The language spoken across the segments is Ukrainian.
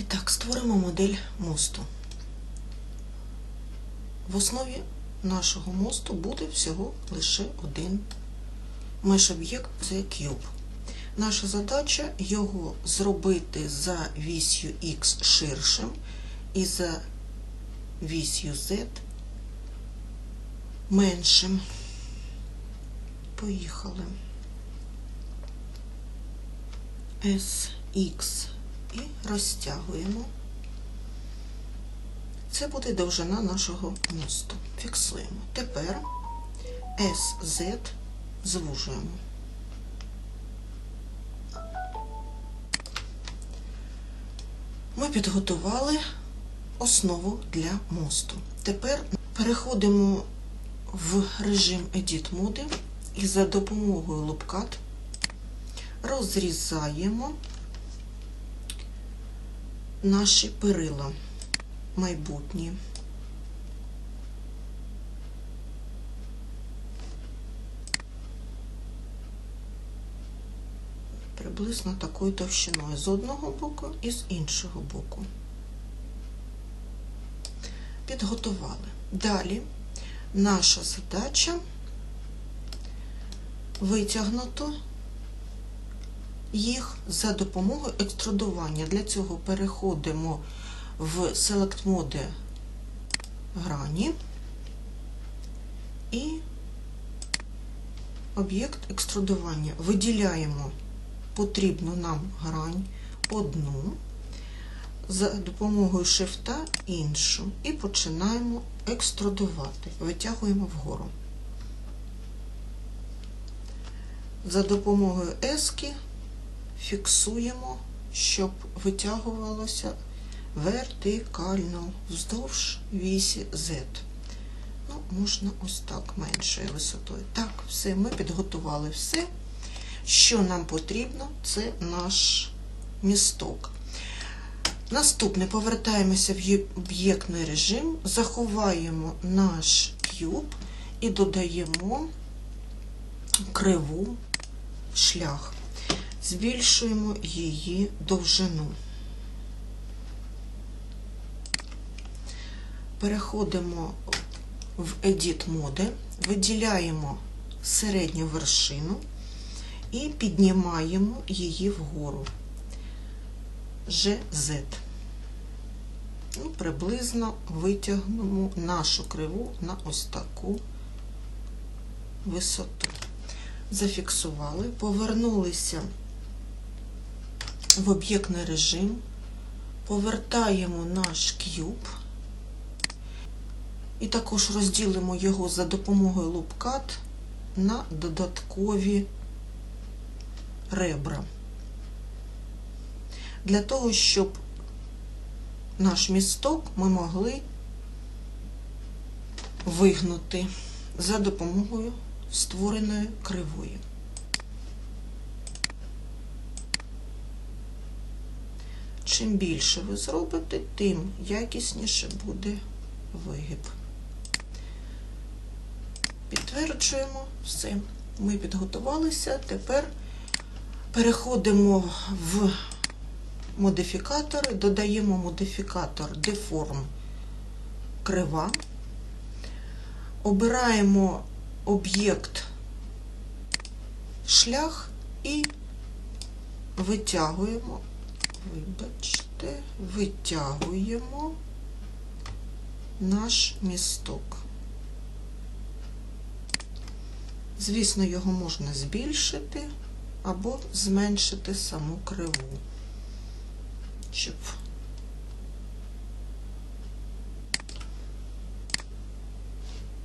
І так, створимо модель мосту. В основі нашого мосту буде всього лише один меж-об'єкт це куб. Наша задача його зробити за вісью Х ширшим і за вісью Z меншим. Поїхали. SX і розтягуємо. Це буде довжина нашого мосту. Фіксуємо. Тепер SZ звужуємо. Ми підготували основу для мосту. Тепер переходимо в режим Edit Mode і за допомогою лопкат розрізаємо наші перила майбутні. Приблизно такою товщиною з одного боку і з іншого боку. Підготували. Далі наша задача витягнути їх за допомогою екструдування. Для цього переходимо в Select Mode грані і об'єкт екструдування. Виділяємо потрібну нам грань одну, за допомогою шифта іншу і починаємо екструдувати. Витягуємо вгору. За допомогою ески фіксуємо, щоб витягувалося вертикально вздовж вісі Z. Ну, можна ось так, меншою висотою. Так, все, ми підготували все. Що нам потрібно, це наш місток. Наступне повертаємося в об'єктний режим, заховаємо наш куб і додаємо криву шлях. Збільшуємо її довжину. Переходимо в Edit Mode, виділяємо середню вершину і піднімаємо її вгору. GZ. І приблизно витягнемо нашу криву на ось таку висоту. Зафіксували, повернулися в об'єктний режим, повертаємо наш куб і також розділимо його за допомогою лупкат на додаткові ребра. Для того, щоб наш місток ми могли вигнути за допомогою створеної кривої. Чим більше ви зробите, тим якісніше буде вигиб. Підтверджуємо все. Ми підготувалися. Тепер переходимо в модифікатори, додаємо модифікатор Deform крива, обираємо об'єкт шлях і витягуємо, вибачте, витягуємо наш місток. Звісно, його можна збільшити або зменшити саму криву, щоб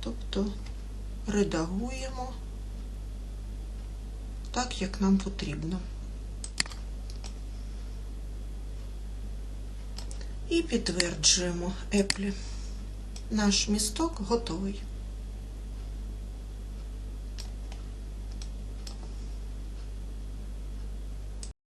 тобто редагуємо так, як нам потрібно. І підтверджуємо еплі. Наш місток готовий.